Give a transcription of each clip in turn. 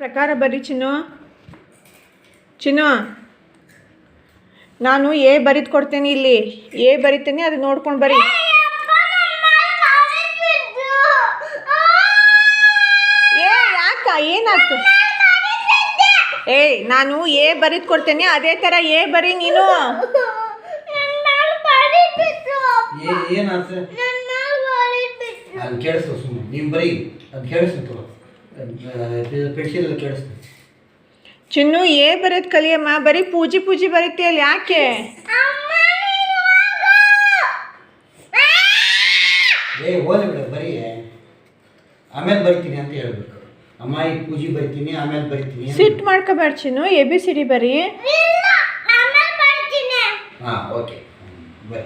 ಪ್ರಕಾರ ಬರಿ ಚಿನ್ನು. ಚಿನ್ನು ನಾನು ಎ ಬರಿದು ಕೊಡ್ತೇನೆ ಇಲ್ಲಿ. ಎ ಬರಿತೇನೆ ಅದು ನೋಡ್ಕೊಂಡು ಬರಿ ಏ ಯಾಕ? ಏನಾಯ್ತು ಏಯ್ ನಾನು ಎ ಬರಿದು ಕೊಡ್ತೇನೆ ಅದೇ ಥರ ಎ ಬರಿ ನೀನು. ಏ ಏನಾತ ಅದು ಕೇಳಿಸ್ತು ಸುಮ್ಮನೆ ನೀವು ಬರೀ ಅದು ಕೇಳಿಸ್ತು ಚಿನ್ನು ಎ ಬರೋದು ಕಲಿಯಮ್ಮ ಬರೀ ಪೂಜಿ ಪೂಜಿ ಬರೀತೀಯಲ್ಲ ಯಾಕೆ ಏ ಓದಿ ಬಿಡ ಬರೀ ಆಮೇಲೆ ಬರಿತೀನಿ ಅಂತ ಹೇಳ್ಬೇಕು ಅಮ್ಮ ಈಗ ಪೂಜೆ ಬರಿತೀನಿ ಆಮೇಲೆ ಬರಿತೀನಿ ಅಂತ. ಸಿಟ್ ಮಾಡ್ಕೋಬೇಡ ಚಿನ್ನು ಎ ಬಿ ಸಿ ಡಿ ಬರೀ ಹಾಂ ಓಕೆ ಬರಿ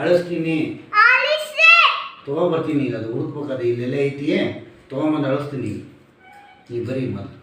ಅಳಿಸ್ತೀನಿ. ತೊಗೊಂಬರ್ತೀನಿ ಈಗ ಅದು ಹುಡುಕ್ಬೇಕಾದ್ರೆ ಇಲ್ಲೆಲ್ಲ ಐತಿ ತೊಗೊಂಬಂದು ಅಳಿಸ್ತೀನಿ. ನೀ ಬರೀ ಮತ್ತೆ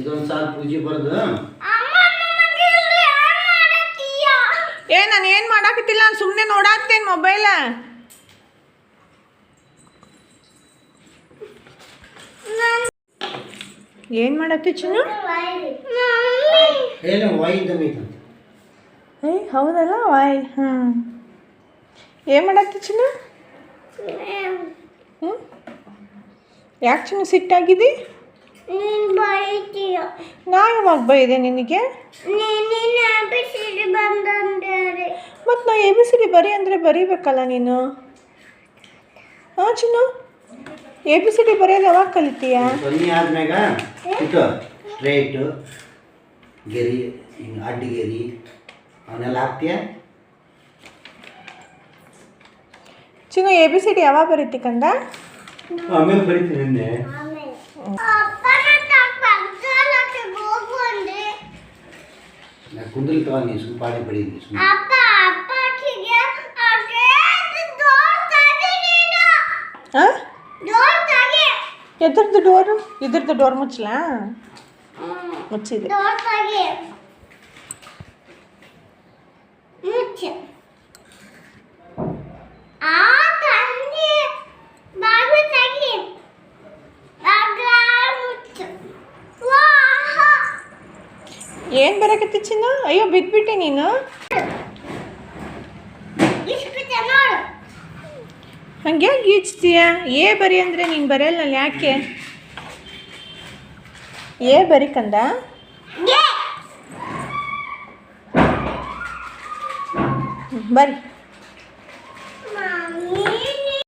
ಇದೊಂದು ಸಾಲ ಪೂಜೆ ಬರೆದು. ಏ ನಾನು ಏನು ಮಾಡಾಕತ್ತಿಲ್ಲ ನಾನು ಸುಮ್ಮನೆ ನೋಡಾಕ್ತೇನೆ ಮೊಬೈಲ. ಏನು ಮಾಡತ್ತಿ ಚಿನ್ನು ಏನು ವಾಯು ಇದ್ದಂಗೆ ಐತಂತ. ಏಯ್ ಹೌದಲ್ಲ? ವಾಯ್ ಹ್ಞೂ ಏನು ಮಾಡತ್ತಿ ಚಿನ್ನು? ಹ್ಞೂ ಯಾಕೆ ಚಿನ್ನು ಸಿಟ್ಟಾಗಿದ್ದಿ? ನಾ ಯಾವಾಗ ಬೈದೆ ನಿನಗೆ? ಮತ್ತು ನಾ ಎ ಬಿ ಸಿ ಡಿ ಬರಿ ಅಂದರೆ ಬರೀಬೇಕಲ್ಲ ನೀನು? ಹಾಂ ಚಿನ್ನು? ಎ ಬಿ ಸಿ ಡಿ ಬರೆಯೋದು ಯಾವಾಗ ಕಲಿತೀಯ? ಸೊನ್ನೆ ಆದ್ಮ್ಯಾಗ. ಇಟ್ಟು ಸ್ಟ್ರೈಟು ಗೆರಿ ಹಿಂಗೆ ಅಡ್ಡಿ ಗೆರಿ. ಅವನ್ನೆಲ್ಲ ಹಾಕ್ತೀಯ ಚಿನ್ನು ಎ ಬಿ ಸಿ ಡಿ ಯಾವಾಗ ಬರೀತಿ ಕಂದ ಆಮೇಲೆ ಬರಿತೀನಿ ಅಂದೆ ಆಮೇಲೆ ಅಪ್ಪನ ಪಕ್ಕದಕ್ಕೆ ಹೋಗು ಅಂದ್ರೆ ನಾ ಕುಂದ್ರಿ ತಗೋ ನೀ ಸುಮ್ಮ ಪಾಡಿ ಬಡೀನಿ ಸುಮ್ಮ ಅಪ್ಪ ಅಪ್ಪಕಿಗೆ ಅದೇ ಡೋರ್ ತೆಗಿ ನೀನು ಹಾಂ ಡೋರ್ ತೆಗಿ ಎದ್ರದ್ದು ಡೋರು ಇದ್ರದ್ದು ಡೋರ್ ಮುಚ್ಚಲಾ ಮುಚ್ಚಿದೆ ಡೋರ್ ತೆಗಿ ಮುಚ್ಚು ಆ ತಂದೆ ಬಾಗಿಲು ತೆಗಿ. ಬಾಗಿಲು ಮುಚ್ಚು. ವಾಹ. ಏನು ಬರಕತ್ತಿ ಚಿನ್ನು? ಅಯ್ಯೋ ಬಿದ್ಬಿಟ್ಟೆ ನೀನು. ಈಚ್ತೀಯ ಹಂಗೆ ಗೀಚ್ತೀಯ ಏ ಬರಿ ಅಂದರೆ ನೀನು ಬರೆಯಲ್ಲ ಯಾಕೆ? ಏ ಬರಿ ಕಂದ. ಗೆ ಬರ್ರಿ